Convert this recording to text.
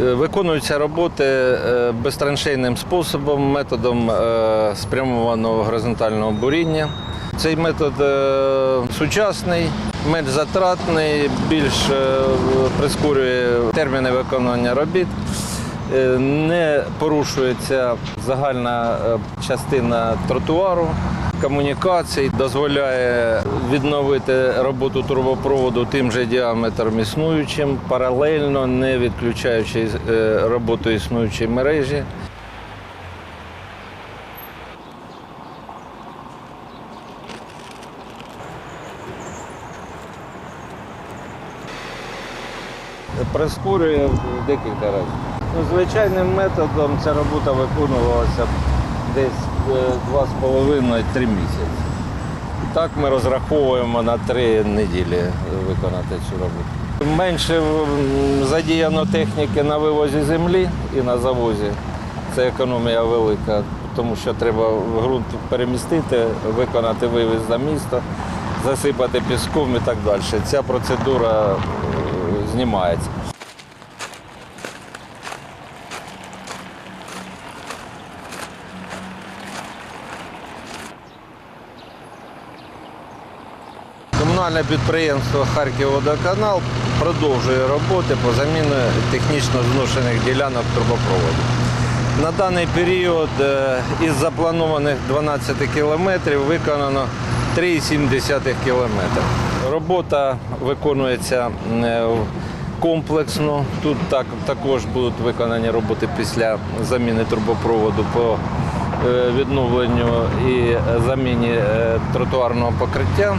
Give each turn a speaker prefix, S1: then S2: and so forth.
S1: Е, Виконуються роботи е, безтраншейним способом, методом е, спрямованого горизонтального буріння. Цей метод сучасний, менш затратний, більш прискорює терміни виконання робіт. Е, Не порушується загальна е, частина тротуару, комунікацій, дозволяє відновити роботу трубопроводу тим же діаметром існуючим, паралельно, не відключаючи е, роботу існуючої мережі. Прискорює в декілька разів. Ну, звичайним методом ця робота виконувалася десь е, два з половиною три місяці. Так ми розраховуємо на три неділі е, виконати цю роботу. Менше задіяно техніки на вивозі землі і на завозі. Це економія велика, тому що треба ґрунт перемістити, виконати вивіз за місто, засипати піском і так далі. Ця процедура е, знімається. Комунальне підприємство Харківводоканал продовжує роботи по заміні технічно зношених ділянок трубопроводу. На даний період е, із запланованих 12 кілометрів виконано 3,7 кілометра. Робота виконується е, комплексно. Тут так, також будуть виконані роботи після заміни трубопроводу по е, відновленню і заміні е, тротуарного покриття.